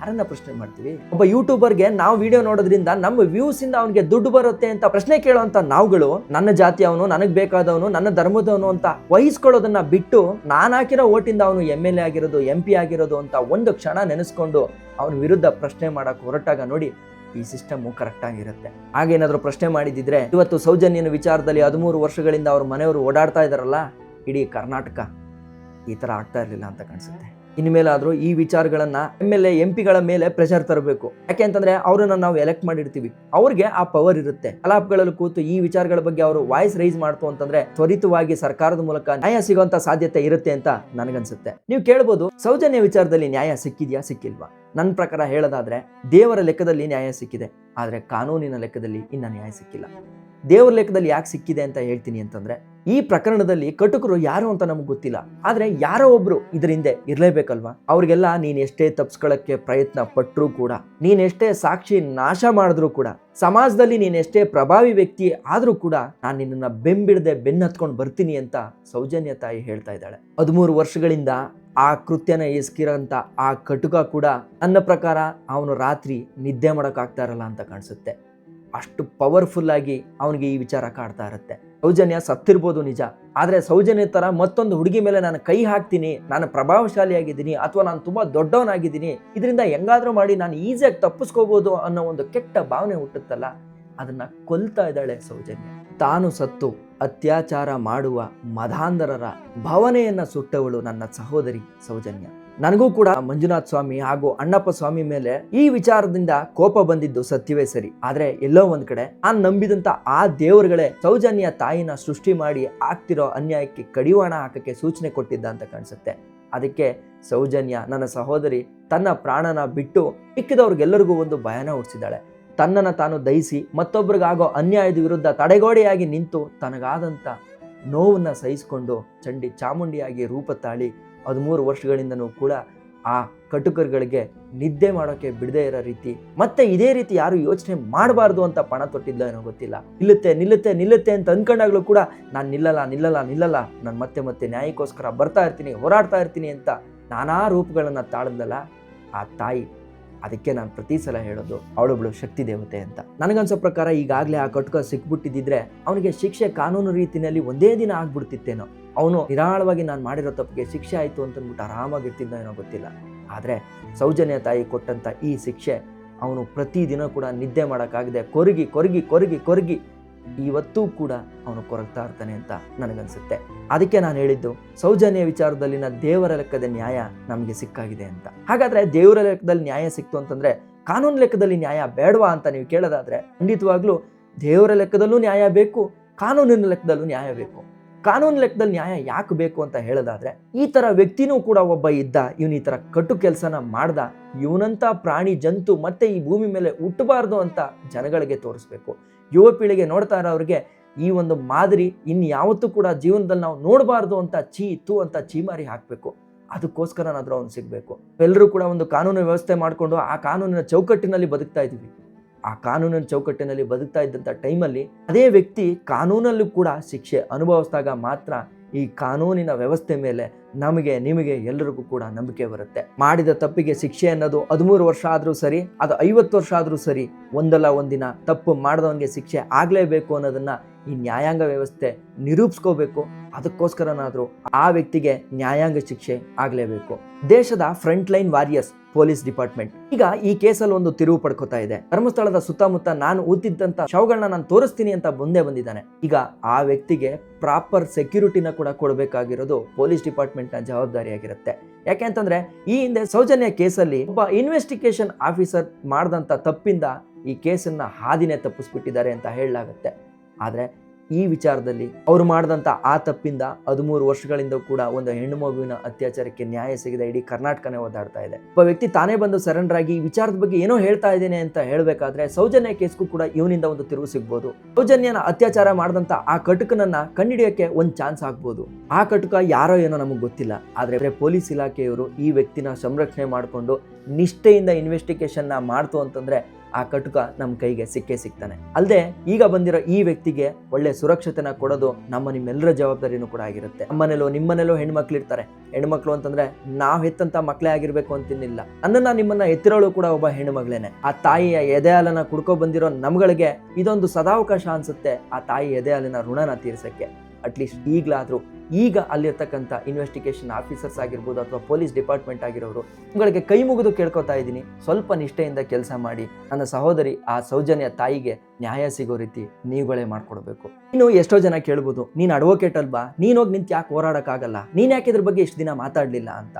ನಾವಿನ್ಯಾರನ್ನ ಪ್ರಶ್ನೆ ಮಾಡ್ತೀವಿ? ಒಬ್ಬ ಯೂಟ್ಯೂಬರ್ಗೆ ನಾವು ವಿಡಿಯೋ ನೋಡೋದ್ರಿಂದ ನಮ್ಮ ವ್ಯೂಸ್ ಇಂದ ಅವನಿಗೆ ದುಡ್ಡು ಬರುತ್ತೆ ಅಂತ ಪ್ರಶ್ನೆ ಕೇಳುವಂತ ನಾವುಗಳು, ನನ್ನ ಜಾತಿ ಅವನು, ನನಗ್ ಬೇಕಾದವನು, ನನ್ನ ಧರ್ಮದವನು ಅಂತ ವಹಿಸ್ಕೊಳ್ಳೋದನ್ನ ಬಿಟ್ಟು ನಾನು ಹಾಕಿರೋ ಓಟಿಂದ ಅವನು ಎಂ ಎಲ್ ಎ ಆಗಿರೋದು ಎಂ ಪಿ ಆಗಿರೋದು ಅಂತ ಒಂದು ಕ್ಷಣ ನೆನೆಸ್ಕೊಂಡು ಅವನ ವಿರುದ್ಧ ಪ್ರಶ್ನೆ ಮಾಡಕ್ ಹೊರಟಾಗ ನೋಡಿ ಈ ಸಿಸ್ಟಮ್ ಕರೆಕ್ಟ್ ಆಗಿರುತ್ತೆ. ಹಾಗೇನಾದ್ರೂ ಪ್ರಶ್ನೆ ಮಾಡಿದಿದ್ರೆ ಇವತ್ತು ಸೌಜನ್ಯನ ವಿಚಾರದಲ್ಲಿ ಹದಿಮೂರು ವರ್ಷಗಳಿಂದ ಅವ್ರ ಮನೆಯವರು ಓಡಾಡ್ತಾ ಇದಾರಲ್ಲ, ಇಡೀ ಕರ್ನಾಟಕ ಈ ತರ ಆಗ್ತಾ ಇರಲಿಲ್ಲ ಅಂತ ಕಾಣಿಸುತ್ತೆ. ಇನ್ಮೇಲಾದ್ರೂ ಈ ವಿಚಾರಗಳನ್ನ ಎಂ ಎಲ್ ಎ ಎಂ ಮೇಲೆ ಪ್ರೆಷರ್ ತರಬೇಕು. ಯಾಕೆ ಅಂತಂದ್ರೆ ಅವ್ರನ್ನ ನಾವು ಎಲೆಕ್ಟ್ ಮಾಡಿರ್ತೀವಿ. ಅವ್ರಿಗೆ ಆ ಪವರ್ ಇರುತ್ತೆ. ಕಲಾಪಗಳಲ್ಲಿ ಕೂತು ಈ ವಿಚಾರಗಳ ಬಗ್ಗೆ ಅವರು ವಾಯ್ಸ್ ರೈಸ್ ಮಾಡ್ತು ಅಂತಂದ್ರೆ ತ್ವರಿತವಾಗಿ ಸರ್ಕಾರದ ಮೂಲಕ ನ್ಯಾಯ ಸಿಗುವಂತ ಸಾಧ್ಯತೆ ಇರುತ್ತೆ ಅಂತ ನನಗನ್ಸುತ್ತೆ. ನೀವು ಕೇಳ್ಬೋದು, ಸೌಜನ್ಯ ವಿಚಾರದಲ್ಲಿ ನ್ಯಾಯ ಸಿಕ್ಕಿದ್ಯಾ, ಸಿಕ್ಕಿಲ್ವಾ? ನನ್ನ ಪ್ರಕಾರ ಹೇಳೋದಾದ್ರೆ ದೇವರ ಲೆಕ್ಕದಲ್ಲಿ ನ್ಯಾಯ ಸಿಕ್ಕಿದೆ. ಆದ್ರೆ ಕಾನೂನಿನ ಲೆಕ್ಕದಲ್ಲಿ ಇನ್ನ ನ್ಯಾಯ ಸಿಕ್ಕಿಲ್ಲ. ದೇವರ ಲೇಖದಲ್ಲಿ ಯಾಕೆ ಸಿಕ್ಕಿದೆ ಅಂತ ಹೇಳ್ತೀನಿ ಅಂತಂದ್ರೆ, ಈ ಪ್ರಕರಣದಲ್ಲಿ ಕಟುಕರು ಯಾರು ಅಂತ ನಮಗೆ ಗೊತ್ತಿಲ್ಲ. ಆದ್ರೆ ಯಾರೋ ಒಬ್ರು ಇದರಿಂದ ಇರಲೇಬೇಕಲ್ವಾ? ಅವ್ರಿಗೆಲ್ಲ ನೀನ್ ಎಷ್ಟೇ ತಪ್ಸ್ಕೊಳ್ಳಕ್ಕೆ ಪ್ರಯತ್ನ ಪಟ್ಟರೂ ಕೂಡ, ನೀನ್ ಎಷ್ಟೇ ಸಾಕ್ಷಿ ನಾಶ ಮಾಡಿದ್ರು ಕೂಡ, ಸಮಾಜದಲ್ಲಿ ನೀನ್ ಎಷ್ಟೇ ಪ್ರಭಾವಿ ವ್ಯಕ್ತಿ ಆದ್ರೂ ಕೂಡ ನಾನು ನಿನ್ನನ್ನ ಬೆಂಬಿಡದೆ ಬೆನ್ನತ್ಕೊಂಡು ಬರ್ತೀನಿ ಅಂತ ಸೌಜನ್ಯ ತಾಯಿ ಹೇಳ್ತಾ ಇದ್ದಾಳೆ. ಹದಿಮೂರು ವರ್ಷಗಳಿಂದ ಆ ಕೃತ್ಯನ ಎಸ್ಕಿರೋಂಥ ಆ ಕಟುಕ ಕೂಡ ನನ್ನ ಪ್ರಕಾರ ಅವನು ರಾತ್ರಿ ನಿದ್ದೆ ಮಾಡೋಕ್ಕಾಗ್ತಾ ಇರಲ್ಲ ಅಂತ ಕಾಣಿಸುತ್ತೆ. ಅಷ್ಟು ಪವರ್ಫುಲ್ ಆಗಿ ಅವನಿಗೆ ಈ ವಿಚಾರ ಕಾಡ್ತಾ ಇರುತ್ತೆ. ಸೌಜನ್ಯ ಸತ್ತಿರ್ಬೋದು ನಿಜ. ಆದರೆ ಸೌಜನ್ಯ ತರ ಮತ್ತೊಂದು ಹುಡುಗಿ ಮೇಲೆ ನಾನು ಕೈ ಹಾಕ್ತೀನಿ, ನಾನು ಪ್ರಭಾವಶಾಲಿಯಾಗಿದ್ದೀನಿ ಅಥವಾ ನಾನು ತುಂಬಾ ದೊಡ್ಡವನಾಗಿದ್ದೀನಿ, ಇದರಿಂದ ಹೆಂಗಾದರೂ ಮಾಡಿ ನಾನು ಈಸಿಯಾಗಿ ತಪ್ಪಿಸ್ಕೋಬೋದು ಅನ್ನೋ ಒಂದು ಕೆಟ್ಟ ಭಾವನೆ ಹುಟ್ಟುತ್ತಲ್ಲ? ಅದನ್ನ ಕೊಲ್ತಾ ಇದ್ದಾಳೆ ಸೌಜನ್ಯ. ತಾನು ಸತ್ತು, ಅತ್ಯಾಚಾರ ಮಾಡುವ ಮಧಾಂಧರರ ಭಾವನೆಯನ್ನು ಸುಟ್ಟವಳು ನನ್ನ ಸಹೋದರಿ ಸೌಜನ್ಯ. ನನಗೂ ಕೂಡ ಮಂಜುನಾಥ್ ಸ್ವಾಮಿ ಹಾಗೂ ಅಣ್ಣಪ್ಪ ಸ್ವಾಮಿ ಮೇಲೆ ಈ ವಿಚಾರದಿಂದ ಕೋಪ ಬಂದಿದ್ದು ಸತ್ಯವೇ ಸರಿ. ಆದ್ರೆ ಎಲ್ಲೋ ಒಂದ್ ಕಡೆ ಆ ನಂಬಿದಂತ ಆ ದೇವರುಗಳೇ ಸೌಜನ್ಯ ತಾಯಿನ ಸೃಷ್ಟಿ ಮಾಡಿ ಆಗ್ತಿರೋ ಅನ್ಯಾಯಕ್ಕೆ ಕಡಿವಾಣ ಹಾಕಕ್ಕೆ ಸೂಚನೆ ಕೊಟ್ಟಿದ್ದ ಅಂತ ಕಾಣಿಸುತ್ತೆ. ಅದಕ್ಕೆ ಸೌಜನ್ಯ ನನ್ನ ಸಹೋದರಿ ತನ್ನ ಪ್ರಾಣನ ಬಿಟ್ಟು ಮಿಕ್ಕಿದವ್ರಿಗೆಲ್ಲರಿಗೂ ಒಂದು ಭಯನ ಹುಟ್ಟಿಸಿದ್ದಾಳೆ. ತನ್ನನ್ನು ತಾನು ದಯಿಸಿ ಮತ್ತೊಬ್ಬರಿಗಾಗೋ ಅನ್ಯಾಯದ ವಿರುದ್ಧ ತಡೆಗೋಡೆಯಾಗಿ ನಿಂತು ತನಗಾದಂಥ ನೋವನ್ನ ಸಹಿಸಿಕೊಂಡು ಚಂಡಿ ಚಾಮುಂಡಿಯಾಗಿ ರೂಪ ತಾಳಿ ಹದಿಮೂರು ವರ್ಷಗಳಿಂದನೂ ಕೂಡ ಆ ಕಟುಕರುಗಳಿಗೆ ನಿದ್ದೆ ಮಾಡೋಕ್ಕೆ ಬಿಡದೇ ಇರೋ ರೀತಿ, ಮತ್ತೆ ಇದೇ ರೀತಿ ಯಾರು ಯೋಚನೆ ಮಾಡಬಾರ್ದು ಅಂತ ಪಣ ತೊಟ್ಟಿದ್ದ ಏನೋ ಗೊತ್ತಿಲ್ಲ. ನಿಲ್ಲುತ್ತೆ ನಿಲ್ಲುತ್ತೆ ನಿಲ್ಲುತ್ತೆ ಅಂತ ಅಂದ್ಕೊಂಡಾಗ್ಲೂ ಕೂಡ ನಾನು ನಿಲ್ಲಲ್ಲ ನಿಲ್ಲಲ್ಲ ನಿಲ್ಲಲ್ಲ, ನಾನು ಮತ್ತೆ ಮತ್ತೆ ನ್ಯಾಯಕ್ಕೋಸ್ಕರ ಬರ್ತಾ ಇರ್ತೀನಿ, ಹೋರಾಡ್ತಾ ಇರ್ತೀನಿ ಅಂತ ನಾನಾ ರೂಪಗಳನ್ನು ತಾಳದಲ್ಲ ಆ ತಾಯಿ ಅದಕ್ಕೆ ನಾನು ಪ್ರತಿ ಸಲ ಹೇಳೋದು ಅವಳೊಬ್ಳು ಶಕ್ತಿ ದೇವತೆ ಅಂತ. ನನಗನ್ಸೋ ಪ್ರಕಾರ ಈಗಾಗಲೇ ಆ ಕಟ್ಕ ಸಿಕ್ಬಿಟ್ಟಿದ್ದಿದ್ರೆ ಅವನಿಗೆ ಶಿಕ್ಷೆ ಕಾನೂನು ರೀತಿಯಲ್ಲಿ ಒಂದೇ ದಿನ ಆಗ್ಬಿಡ್ತಿತ್ತೇನೋ. ಅವನು ನಿರಾಳವಾಗಿ ನಾನು ಮಾಡಿರೋ ತಪ್ಪಿಗೆ ಶಿಕ್ಷೆ ಆಯಿತು ಅಂತಂದ್ಬಿಟ್ಟು ಆರಾಮಾಗಿರ್ತಿದ್ದ ಏನೋ ಗೊತ್ತಿಲ್ಲ. ಆದರೆ ಸೌಜನ್ಯ ತಾಯಿ ಕೊಟ್ಟಂಥ ಈ ಶಿಕ್ಷೆ ಅವನು ಪ್ರತಿದಿನ ಕೂಡ ನಿದ್ದೆ ಮಾಡೋಕ್ಕಾಗದೆ ಕೊರಗಿ ಕೊರಗಿ ಕೊರಗಿ ಕೊರಗಿ ಇವತ್ತೂ ಕೂಡ ಅವನು ಕೊರಗ್ತಾ ಇರ್ತಾನೆ ಅಂತ ನನಗನ್ಸುತ್ತೆ. ಅದಕ್ಕೆ ನಾನು ಹೇಳಿದ್ದು, ಸೌಜನ್ಯ ವಿಚಾರದಲ್ಲಿನ ದೇವರ ಲೆಕ್ಕದ ನ್ಯಾಯ ನಮಗೆ ಸಿಕ್ಕಾಗಿದೆ ಅಂತ. ಹಾಗಾದ್ರೆ ದೇವರ ಲೆಕ್ಕದಲ್ಲಿ ನ್ಯಾಯ ಸಿಕ್ತು ಅಂತಂದ್ರೆ ಕಾನೂನು ಲೆಕ್ಕದಲ್ಲಿ ನ್ಯಾಯ ಬೇಡವಾ ಅಂತ ನೀವು ಕೇಳೋದಾದ್ರೆ ಖಂಡಿತವಾಗ್ಲೂ ದೇವರ ಲೆಕ್ಕದಲ್ಲೂ ನ್ಯಾಯ ಬೇಕು, ಕಾನೂನಿನ ಲೆಕ್ಕದಲ್ಲೂ ನ್ಯಾಯ ಬೇಕು. ಕಾನೂನು ಲೆಕ್ಕದಲ್ಲಿ ನ್ಯಾಯ ಯಾಕೆ ಬೇಕು ಅಂತ ಹೇಳೋದಾದ್ರೆ, ಈ ತರ ವ್ಯಕ್ತಿನೂ ಕೂಡ ಒಬ್ಬ ಇದ್ದ, ಇವನು ಈ ತರ ಕಟ್ಟು ಕೆಲಸನ ಮಾಡ್ದ, ಇವನಂತ ಪ್ರಾಣಿ, ಜಂತು ಮತ್ತೆ ಈ ಭೂಮಿ ಮೇಲೆ ಹುಟ್ಟಬಾರ್ದು ಅಂತ ಜನಗಳಿಗೆ ತೋರಿಸ್ಬೇಕು. ಯುವ ಪೀಳಿಗೆ ನೋಡ್ತಾ ಇರೋರಿಗೆ ಈ ಒಂದು ಮಾದರಿ ಇನ್ಯಾವತ್ತೂ ಕೂಡ ಜೀವನದಲ್ಲಿ ನಾವು ನೋಡಬಾರ್ದು ಅಂತ ಚೀ ತು ಅಂತ ಚೀಮಾರಿ ಹಾಕಬೇಕು. ಅದಕ್ಕೋಸ್ಕರನಾದರೂ ಅವ್ನು ಸಿಗಬೇಕು. ಎಲ್ಲರೂ ಕೂಡ ಒಂದು ಕಾನೂನು ವ್ಯವಸ್ಥೆ ಮಾಡಿಕೊಂಡು ಆ ಕಾನೂನಿನ ಚೌಕಟ್ಟಿನಲ್ಲಿ ಬದುಕ್ತಾ ಇದ್ದೀವಿ. ಆ ಕಾನೂನಿನ ಚೌಕಟ್ಟಿನಲ್ಲಿ ಬದುಕ್ತಾ ಇದ್ದಂಥ ಟೈಮಲ್ಲಿ ಅದೇ ವ್ಯಕ್ತಿ ಕಾನೂನಲ್ಲೂ ಕೂಡ ಶಿಕ್ಷೆ ಅನುಭವಿಸಿದಾಗ ಮಾತ್ರ ಈ ಕಾನೂನಿನ ವ್ಯವಸ್ಥೆ ಮೇಲೆ ನಮಗೆ, ನಿಮಗೆ ಎಲ್ಲರಿಗೂ ಕೂಡ ನಂಬಿಕೆ ಬರುತ್ತೆ. ಮಾಡಿದ ತಪ್ಪಿಗೆ ಶಿಕ್ಷೆ ಅನ್ನೋದು ಹದಿಮೂರು ವರ್ಷ ಆದರೂ ಸರಿ, ಅದು ಐವತ್ತು ವರ್ಷ ಆದರೂ ಸರಿ, ಒಂದಲ್ಲ ಒಂದಿನ ತಪ್ಪು ಮಾಡಿದವನಿಗೆ ಶಿಕ್ಷೆ ಆಗಲೇಬೇಕು ಅನ್ನೋದನ್ನ ಈ ನ್ಯಾಯಾಂಗ ವ್ಯವಸ್ಥೆ ನಿರೂಪಿಸ್ಕೋಬೇಕು. ಅದಕ್ಕೋಸ್ಕರನಾದರೂ ಆ ವ್ಯಕ್ತಿಗೆ ನ್ಯಾಯಾಂಗ ಶಿಕ್ಷೆ ಆಗಲೇಬೇಕು. ದೇಶದ front line warriors police department ಈಗ ಈ ಕೇಸಲ್ಲಿ ಒಂದು ತಿರುವು ಪಡ್ಕೋತಾ ಇದೆ. ಧರ್ಮಸ್ಥಳದ ಸುತ್ತಮುತ್ತ ನಾನು ಊತಿದ್ದಂತ ಶವಗಳನ್ನ ನಾನು ತೋರಿಸ್ತೀನಿ ಅಂತ ಮುಂದೆ ಬಂದಿದ್ದಾನೆ. ಈಗ ಆ ವ್ಯಕ್ತಿಗೆ ಪ್ರಾಪರ್ ಸೆಕ್ಯೂರಿಟಿನ ಕೂಡ ಕೊಡಬೇಕಾಗಿರೋದು ಪೊಲೀಸ್ ಡಿಪಾರ್ಟ್ಮೆಂಟ್ ನ ಜವಾಬ್ದಾರಿಯಾಗಿರುತ್ತೆ ಯಾಕೆ ಅಂತಂದರೆ, ಈ ಹಿಂದೆ ಸೌಜನ್ಯ ಕೇಸಲ್ಲಿ ಒಬ್ಬ ಇನ್ವೆಸ್ಟಿಗೇಷನ್ ಆಫೀಸರ್ ಮಾಡಿದಂಥ ತಪ್ಪಿಂದ ಈ ಕೇಸನ್ನ ಹಾದಿನೇ ತಪ್ಪಿಸ್ಬಿಟ್ಟಿದ್ದಾರೆ ಅಂತ ಹೇಳಲಾಗುತ್ತೆ. ಆದ್ರೆ ಈ ವಿಚಾರದಲ್ಲಿ ಅವರು ಮಾಡಿದಂಥ ಆ ತಪ್ಪಿಂದ ಹದಿಮೂರು ವರ್ಷಗಳಿಂದ ಕೂಡ ಒಂದು ಹೆಣ್ಣು ಮಗುವಿನ ಅತ್ಯಾಚಾರಕ್ಕೆ ನ್ಯಾಯ ಸಿಗದೆ ಇಡೀ ಕರ್ನಾಟಕನೇ ಓದಾಡ್ತಾ ಇದೆ. ಒಬ್ಬ ವ್ಯಕ್ತಿ ತಾನೇ ಬಂದು ಸರೆಂಡರ್ ಆಗಿ ಈ ವಿಚಾರದ ಬಗ್ಗೆ ಏನೋ ಹೇಳ್ತಾ ಇದ್ದೇನೆ ಅಂತ ಹೇಳಬೇಕಾದ್ರೆ ಸೌಜನ್ಯ ಕೇಸ್ಗೂ ಕೂಡ ಇವನಿಂದ ಒಂದು ತಿರುವು ಸಿಗ್ಬೋದು. ಸೌಜನ್ಯನ ಅತ್ಯಾಚಾರ ಮಾಡಿದಂಥ ಆ ಕಟುಕನನ್ನ ಕಂಡಿಡಿಯೋಕೆ ಒಂದು ಚಾನ್ಸ್ ಆಗ್ಬೋದು. ಆ ಕಟುಕ ಯಾರೋ ಏನೋ ನಮಗೆ ಗೊತ್ತಿಲ್ಲ. ಆದ್ರೆ ಪೊಲೀಸ್ ಇಲಾಖೆಯವರು ಈ ವ್ಯಕ್ತಿನ ಸಂರಕ್ಷಣೆ ಮಾಡಿಕೊಂಡು ನಿಷ್ಠೆಯಿಂದ ಇನ್ವೆಸ್ಟಿಗೇಷನ್ನ ಮಾಡ್ತು ಅಂತಂದ್ರೆ ಆ ಕಟುಕ ನಮ್ಮ ಕೈಗೆ ಸಿಕ್ಕೇ ಸಿಗ್ತಾನೆ. ಅಲ್ಲದೆ ಈಗ ಬಂದಿರೋ ಈ ವ್ಯಕ್ತಿಗೆ ಒಳ್ಳೆ ಸುರಕ್ಷತೆನ ಕೊಡೋದು ನಮ್ಮ ನಿಮ್ಮೆಲ್ಲರ ಜವಾಬ್ದಾರಿನೂ ಕೂಡ ಆಗಿರುತ್ತೆ. ನಮ್ಮನೇಲೋ ನಿಮ್ಮನೇಲೋ ಹೆಣ್ಮಕ್ಳು ಇರ್ತಾರೆ ಹೆಣ್ಮಕ್ಳು ಅಂತಂದ್ರೆ ನಾವು ಹೆತ್ತಂತ ಮಕ್ಕಳೇ ಆಗಿರ್ಬೇಕು ಅಂತಿನ್ನಿಲ್ಲ ಅನ್ನ ನಿಮ್ಮನ್ನ ಎತ್ತಿರೋಳು ಕೂಡ ಒಬ್ಬ ಹೆಣ್ಣು ಮಗಳೇನೆ ಆ ತಾಯಿಯ ಎದೆ ಹಾಲನ್ನ ಕುಡ್ಕೊ ಬಂದಿರೋ ನಮ್ಗಳಿಗೆ ಇದೊಂದು ಸದಾವಕಾಶ ಅನ್ಸುತ್ತೆ ಆ ತಾಯಿ ಎದೆ ಹಾಲಿನ ಋಣನ ತೀರ್ಸಕ್ಕೆ. ಅಟ್ಲೀಸ್ಟ್ ಈಗಲಾದರೂ ಈಗ ಅಲ್ಲಿರ್ತಕ್ಕಂಥ ಇನ್ವೆಸ್ಟಿಗೇಷನ್ ಆಫೀಸರ್ಸ್ ಆಗಿರ್ಬೋದು ಅಥವಾ ಪೊಲೀಸ್ ಡಿಪಾರ್ಟ್ಮೆಂಟ್ ಆಗಿರೋರು ನಿಮಗೆ ಕೈ ಮುಗಿದು ಕೇಳ್ಕೊತಾ ಇದ್ದೀನಿ. ಸ್ವಲ್ಪ ನಿಷ್ಠೆಯಿಂದ ಕೆಲಸ ಮಾಡಿ. ನನ್ನ ಸಹೋದರಿ ಆ ಸೌಜನ್ಯ ತಾಯಿಗೆ ನ್ಯಾಯ ಸಿಗೋ ರೀತಿ ನೀವುಗಳೇ ಮಾಡ್ಕೊಡ್ಬೇಕು. ಇನ್ನು ಎಷ್ಟೋ ಜನ ಕೇಳ್ಬೋದು, ನೀನು ಅಡ್ವೊಕೇಟ್ ಅಲ್ವಾ? ನೀನು ಹೋಗಿ ನಿಂತು ಯಾಕೆ ಹೋರಾಡೋಕ್ಕಾಗಲ್ಲ? ನೀನು ಯಾಕೆ ಇದ್ರ ಬಗ್ಗೆ ಇಷ್ಟು ದಿನ ಮಾತಾಡಲಿಲ್ಲ? ಅಂತ.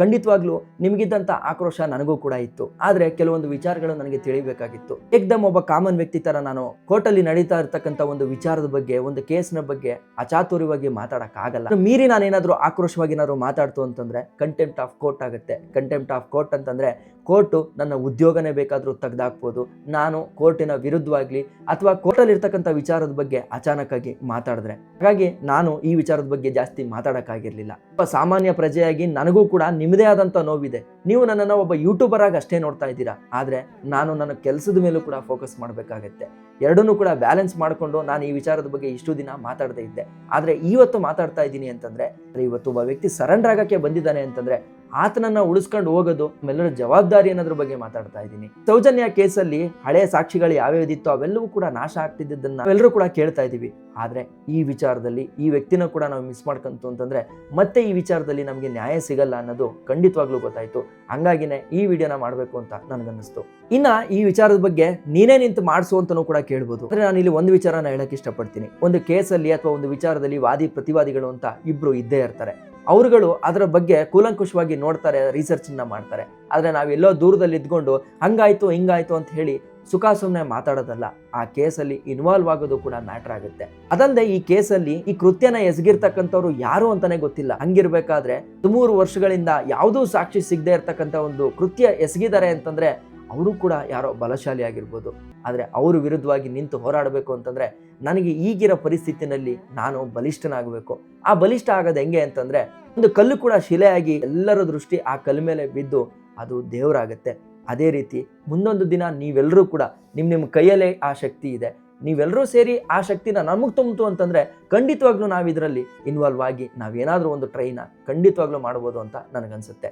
ಖಂಡಿತವಾಗ್ಲೂ ನಿಮಗಿದ್ದಂಥ ಆಕ್ರೋಶ ನನಗೂ ಕೂಡ ಇತ್ತು. ಆದರೆ ಕೆಲವೊಂದು ವಿಚಾರಗಳು ನನಗೆ ತಿಳಿಬೇಕಾಗಿತ್ತು. ಏಕ್ದಮ್ ಒಬ್ಬ ಕಾಮನ್ ವ್ಯಕ್ತಿ ತರ ನಾನು ಕೋರ್ಟಲ್ಲಿ ನಡೀತಾ ಇರ್ತಕ್ಕಂಥ ಒಂದು ವಿಚಾರದ ಬಗ್ಗೆ, ಒಂದು ಕೇಸ್ನ ಬಗ್ಗೆ ಅಚಾತುರ್ಯವಾಗಿ ಮಾತಾಡಕ್ಕಾಗಲ್ಲ. ಮೀರಿ ನಾನೇನಾದರೂ ಆಕ್ರೋಶವಾಗಿ ಏನಾದರೂ ಮಾತಾಡ್ತು ಅಂತಂದ್ರೆ ಕಂಟೆಂಪ್ಟ್ ಆಫ್ ಕೋರ್ಟ್ ಆಗುತ್ತೆ. ಕಂಟೆಂಪ್ಟ್ ಆಫ್ ಕೋರ್ಟ್ ಅಂತಂದ್ರೆ ಕೋರ್ಟು ನನ್ನ ಉದ್ಯೋಗನೇ ಬೇಕಾದರೂ ತೆಗೆದಾಕ್ಬೋದು. ನಾನು ಕೋರ್ಟಿನ ವಿರುದ್ಧವಾಗ್ಲಿ ಅಥವಾ ಕೋರ್ಟಲ್ಲಿ ಇರ್ತಕ್ಕಂಥ ವಿಚಾರದ ಬಗ್ಗೆ ಅಚಾನಕ್ಕಾಗಿ ಮಾತಾಡಿದ್ರೆ. ಹಾಗಾಗಿ ನಾನು ಈ ವಿಚಾರದ ಬಗ್ಗೆ ಜಾಸ್ತಿ ಮಾತಾಡೋಕ್ಕಾಗಿರಲಿಲ್ಲ. ಒಬ್ಬ ಸಾಮಾನ್ಯ ಪ್ರಜೆಯಾಗಿ ನನಗೂ ಕೂಡ ನಿಮ್ಮದೇ ಆದಂಥ ನೋವಿದೆ. ನೀವು ನನ್ನನ್ನು ಒಬ್ಬ ಯೂಟ್ಯೂಬರ್ ಆಗಿ ಅಷ್ಟೇ ನೋಡ್ತಾ ಇದ್ದೀರಾ. ಆದರೆ ನಾನು ನನ್ನ ಕೆಲಸದ ಮೇಲೂ ಕೂಡ ಫೋಕಸ್ ಮಾಡಬೇಕಾಗತ್ತೆ. ಎರಡನ್ನೂ ಕೂಡ ಬ್ಯಾಲೆನ್ಸ್ ಮಾಡಿಕೊಂಡು ನಾನು ಈ ವಿಚಾರದ ಬಗ್ಗೆ ಇಷ್ಟು ದಿನ ಮಾತಾಡ್ತಾ ಇದ್ದೆ. ಆದರೆ ಇವತ್ತು ಮಾತಾಡ್ತಾ ಇದ್ದೀನಿ ಅಂತಂದ್ರೆ, ಇವತ್ತು ಒಬ್ಬ ವ್ಯಕ್ತಿ ಸರೆಂಡರ್ ಆಗಕ್ಕೆ ಬಂದಿದ್ದಾನೆ ಅಂತಂದ್ರೆ ಆತನನ್ನ ಉಳಿಸ್ಕೊಂಡು ಹೋಗೋದು ಎಲ್ಲರ ಜವಾಬ್ದಾರಿ ಅನ್ನೋದ್ರ ಬಗ್ಗೆ ಮಾತಾಡ್ತಾ ಇದ್ದೀನಿ. ಸೌಜನ್ಯ ಕೇಸಲ್ಲಿ ಹಳೆಯ ಸಾಕ್ಷಿಗಳು ಯಾವ್ಯಾವ್ದಿತ್ತು ಅವೆಲ್ಲವೂ ಕೂಡ ನಾಶ ಆಗ್ತಿದ್ದನ್ನ ನಾವೆಲ್ಲರೂ ಕೂಡ ಕೇಳ್ತಾ ಇದ್ದೀವಿ. ಆದ್ರೆ ಈ ವಿಚಾರದಲ್ಲಿ ಈ ವ್ಯಕ್ತಿನ ಕೂಡ ನಾವು ಮಿಸ್ ಮಾಡ್ಕಂತು ಅಂತಂದ್ರೆ ಮತ್ತೆ ಈ ವಿಚಾರದಲ್ಲಿ ನಮಗೆ ನ್ಯಾಯ ಸಿಗಲ್ಲ ಅನ್ನೋದು ಖಂಡಿತವಾಗ್ಲೂ ಗೊತ್ತಾಯ್ತು. ಹಂಗಾಗಿನೇ ಈ ವಿಡಿಯೋನ ಮಾಡಬೇಕು ಅಂತ ನನಗನ್ನಿಸ್ತು. ಇನ್ನ ಈ ವಿಚಾರದ ಬಗ್ಗೆ ನೀನೇ ನಿಂತು ಮಾಡಿಸು ಅಂತಲೂ ಕೂಡ ಕೇಳ್ಬೋದು. ಅಂದ್ರೆ ನಾನು ಇಲ್ಲಿ ಒಂದು ವಿಚಾರನ ಹೇಳಕ್ ಇಷ್ಟಪಡ್ತೀನಿ. ಒಂದು ಕೇಸಲ್ಲಿ ಅಥವಾ ಒಂದು ವಿಚಾರದಲ್ಲಿ ವಾದಿ ಪ್ರತಿವಾದಿಗಳು ಅಂತ ಇಬ್ರು ಇದ್ದೇ ಇರ್ತಾರೆ. ಅವರುಗಳು ಅದರ ಬಗ್ಗೆ ಕೂಲಂಕುಷವಾಗಿ ನೋಡ್ತಾರೆ ರಿಸರ್ಚನ್ನ ಮಾಡ್ತಾರೆ. ಆದರೆ ನಾವೆಲ್ಲೋ ದೂರದಲ್ಲಿ ಇದ್ಕೊಂಡು ಹಂಗಾಯ್ತು, ಹಿಂಗಾಯ್ತು ಅಂತ ಹೇಳಿ ಸುಖ ಸುಮ್ಮನೆ ಮಾತಾಡೋದಲ್ಲ. ಆ ಕೇಸಲ್ಲಿ ಇನ್ವಾಲ್ವ್ ಆಗೋದು ಕೂಡ ಮ್ಯಾಟರ್ ಆಗುತ್ತೆ. ಅದಲ್ಲದೆ ಈ ಕೇಸಲ್ಲಿ ಈ ಕೃತ್ಯನ ಎಸಗಿರ್ತಕ್ಕಂಥವ್ರು ಯಾರು ಅಂತಾನೆ ಗೊತ್ತಿಲ್ಲ. ಹಂಗಿರ್ಬೇಕಾದ್ರೆ ಹದಿಮೂರು ವರ್ಷಗಳಿಂದ ಯಾವುದೂ ಸಾಕ್ಷಿ ಸಿಗದೆ ಇರ್ತಕ್ಕಂಥ ಒಂದು ಕೃತ್ಯ ಎಸಗಿದ್ದಾರೆ ಅಂತಂದ್ರೆ ಅವರು ಕೂಡ ಯಾರೋ ಬಲಶಾಲಿ ಆಗಿರ್ಬೋದು ಆದರೆ ಅವರು ವಿರುದ್ಧವಾಗಿ ನಿಂತು ಹೋರಾಡಬೇಕು ಅಂತಂದರೆ ನನಗೆ ಈಗಿರೋ ಪರಿಸ್ಥಿತಿನಲ್ಲಿ ನಾನು ಬಲಿಷ್ಠನಾಗಬೇಕು. ಆ ಬಲಿಷ್ಠ ಆಗೋದು ಹೆಂಗೆ ಅಂತಂದರೆ ಒಂದು ಕಲ್ಲು ಕೂಡ ಶಿಲೆಯಾಗಿ ಎಲ್ಲರ ದೃಷ್ಟಿ ಆ ಕಲ್ಲು ಮೇಲೆ ಬಿದ್ದು ಅದು ದೇವರಾಗುತ್ತೆ. ಅದೇ ರೀತಿ ಮುಂದೊಂದು ದಿನ ನೀವೆಲ್ಲರೂ ಕೂಡ ನಿಮ್ಮ ನಿಮ್ಮ ಕೈಯಲ್ಲೇ ಆ ಶಕ್ತಿ ಇದೆ. ನೀವೆಲ್ಲರೂ ಸೇರಿ ಆ ಶಕ್ತಿನ ನಮಗೆ ತುಂಬಿತು ಅಂತಂದರೆ ಖಂಡಿತವಾಗ್ಲೂ ನಾವು ಇದರಲ್ಲಿ ಇನ್ವಾಲ್ವ್ ಆಗಿ ನಾವೇನಾದರೂ ಒಂದು ಟ್ರೈನ ಖಂಡಿತವಾಗ್ಲೂ ಮಾಡ್ಬೋದು ಅಂತ ನನಗನ್ಸುತ್ತೆ.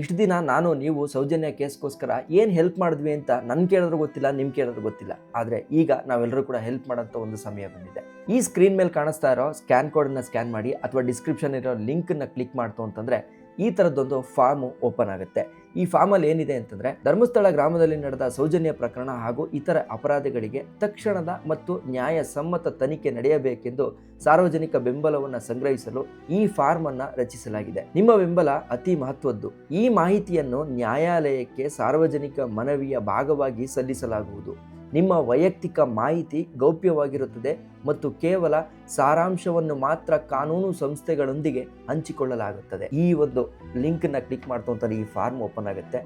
ಇಷ್ಟು ದಿನ ನಾನು, ನೀವು ಸೌಜನ್ಯ ಕೇಸ್ಗೋಸ್ಕರ ಏನು ಹೆಲ್ಪ್ ಮಾಡಿದ್ವಿ ಅಂತ ನನ್ನ ಕೇಳಿದ್ರು ಗೊತ್ತಿಲ್ಲ ನಿಮ್ಮ ಕೇಳಿದ್ರು ಗೊತ್ತಿಲ್ಲ. ಆದರೆ ಈಗ ನಾವೆಲ್ಲರೂ ಕೂಡ ಹೆಲ್ಪ್ ಮಾಡೋಂಥ ಒಂದು ಸಮಯ ಬಂದಿದೆ. ಈ ಸ್ಕ್ರೀನ್ ಮೇಲೆ ಕಾಣಿಸ್ತಾ ಇರೋ ಸ್ಕ್ಯಾನ್ ಕೋಡನ್ನು ಸ್ಕ್ಯಾನ್ ಮಾಡಿ ಅಥವಾ ಡಿಸ್ಕ್ರಿಪ್ಷನ್ ಇರೋ ಲಿಂಕನ್ನು ಕ್ಲಿಕ್ ಮಾಡ್ತು ಅಂತಂದ್ರೆ ಈ ಥರದ್ದೊಂದು ಫಾರ್ಮ್ ಓಪನ್ ಆಗುತ್ತೆ. ಈ ಫಾರ್ಮಲ್ಲಿ ಏನಿದೆ ಅಂತಂದ್ರೆ, ಧರ್ಮಸ್ಥಳ ಗ್ರಾಮದಲ್ಲಿ ನಡೆದ ಸೌಜನ್ಯ ಪ್ರಕರಣ ಹಾಗೂ ಇತರ ಅಪರಾಧಗಳಿಗೆ ತಕ್ಷಣದ ಮತ್ತು ನ್ಯಾಯ ಸಮ್ಮತ ತನಿಖೆ ನಡೆಯಬೇಕೆಂದು ಸಾರ್ವಜನಿಕ ಬೆಂಬಲವನ್ನು ಸಂಗ್ರಹಿಸಲು ಈ ಫಾರ್ಮ್ ಅನ್ನ ರಚಿಸಲಾಗಿದೆ. ನಿಮ್ಮ ಬೆಂಬಲ ಅತಿ ಮಹತ್ವದ್ದು. ಈ ಮಾಹಿತಿಯನ್ನು ನ್ಯಾಯಾಲಯಕ್ಕೆ ಸಾರ್ವಜನಿಕ ಮನವಿಯ ಭಾಗವಾಗಿ ಸಲ್ಲಿಸಲಾಗುವುದು. ನಿಮ್ಮ ವೈಯಕ್ತಿಕ ಮಾಹಿತಿ ಗೌಪ್ಯವಾಗಿರುತ್ತದೆ ಮತ್ತು ಕೇವಲ ಸಾರಾಂಶವನ್ನು ಮಾತ್ರ ಕಾನೂನು ಸಂಸ್ಥೆಗಳೊಂದಿಗೆ ಹಂಚಿಕೊಳ್ಳಲಾಗುತ್ತದೆ. ಈ ಒಂದು ಲಿಂಕನ್ನು ಕ್ಲಿಕ್ ಮಾಡ್ಕೊತಾರೆ ಈ ಫಾರ್ಮ್ ಓಪನ್ ಆಗುತ್ತೆ.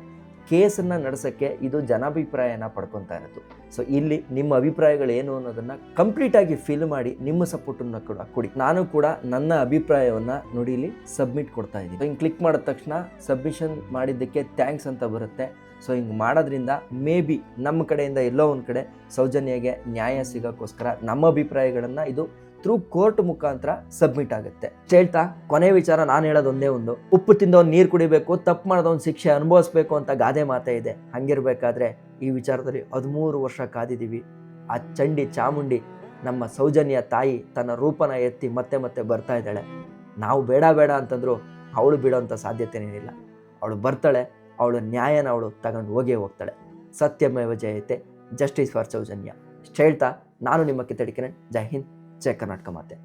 ಕೇಸನ್ನು ನಡೆಸೋಕ್ಕೆ ಇದು ಜನಾಭಿಪ್ರಾಯನ ಪಡ್ಕೊತಾ ಇರೋದು. ಸೊ ಇಲ್ಲಿ ನಿಮ್ಮ ಅಭಿಪ್ರಾಯಗಳು ಏನು ಅನ್ನೋದನ್ನು ಕಂಪ್ಲೀಟಾಗಿ ಫಿಲ್ ಮಾಡಿ ನಿಮ್ಮ ಸಪೋರ್ಟನ್ನು ಕೂಡ ಕೊಡಿ. ನಾನು ಕೂಡ ನನ್ನ ಅಭಿಪ್ರಾಯವನ್ನು ನೋಡಿ ಇಲ್ಲಿ ಸಬ್ಮಿಟ್ ಕೊಡ್ತಾ ಇದ್ದೀನಿ. ಕ್ಲಿಕ್ ಮಾಡಿದ ತಕ್ಷಣ ಸಬ್ಮಿಷನ್ ಮಾಡಿದ್ದಕ್ಕೆ ಥ್ಯಾಂಕ್ಸ್ ಅಂತ ಬರುತ್ತೆ. ಸೊ ಹಿಂಗೆ ಮಾಡೋದ್ರಿಂದ ಮೇ ಬಿ ನಮ್ಮ ಕಡೆಯಿಂದ ಎಲ್ಲೋ ಒಂದು ಕಡೆ ಸೌಜನ್ಯಗೆ ನ್ಯಾಯ ಸಿಗೋಕ್ಕೋಸ್ಕರ ನಮ್ಮ ಅಭಿಪ್ರಾಯಗಳನ್ನು ಇದು ಥ್ರೂ ಕೋರ್ಟ್ ಮುಖಾಂತರ ಸಬ್ಮಿಟ್ ಆಗುತ್ತೆ. ಹೇಳ್ತಾ ಕೊನೆ ವಿಚಾರ ನಾನು ಹೇಳೋದು ಒಂದೇ ಒಂದು. ಉಪ್ಪು ತಿಂದವನು ನೀರು ಕುಡಿಬೇಕು, ತಪ್ಪು ಮಾಡಿದವನು ಶಿಕ್ಷೆ ಅನುಭವಿಸ್ಬೇಕು ಅಂತ ಗಾದೆ ಮಾತೇ ಇದೆ. ಹಂಗಿರ್ಬೇಕಾದ್ರೆ ಈ ವಿಚಾರದಲ್ಲಿ ಹದಿಮೂರು ವರ್ಷ ಕಾದಿದ್ದೀವಿ. ಆ ಚಂಡಿ ಚಾಮುಂಡಿ ನಮ್ಮ ಸೌಜನ್ಯ ತಾಯಿ ತನ್ನ ರೂಪನ ಎತ್ತಿ ಮತ್ತೆ ಮತ್ತೆ ಬರ್ತಾ ಇದ್ದಾಳೆ. ನಾವು ಬೇಡ ಬೇಡ ಅಂತಂದ್ರು ಅವಳು ಬಿಡೋಂಥ ಸಾಧ್ಯತೆನೇನಿಲ್ಲ. ಅವಳು ಬರ್ತಾಳೆ ಅವಳು ನ್ಯಾಯನ ಅವಳು ತಗೊಂಡು ಹೋಗೇ ಹೋಗ್ತಾಳೆ. ಸತ್ಯಮೇವ ಜಯತೆ ಜಸ್ಟಿಸ್ ಫಾರ್ ಸೌಜನ್ಯ. ಇಷ್ಟು ಹೇಳ್ತಾ ನಾನು ನಿಮ್ಮ ಕಿತ್ತಡಿ ಕಿರಣ್ ಜೈ ಹಿಂದ್, ಜೈ ಕರ್ನಾಟಕ ಮಾತೆ.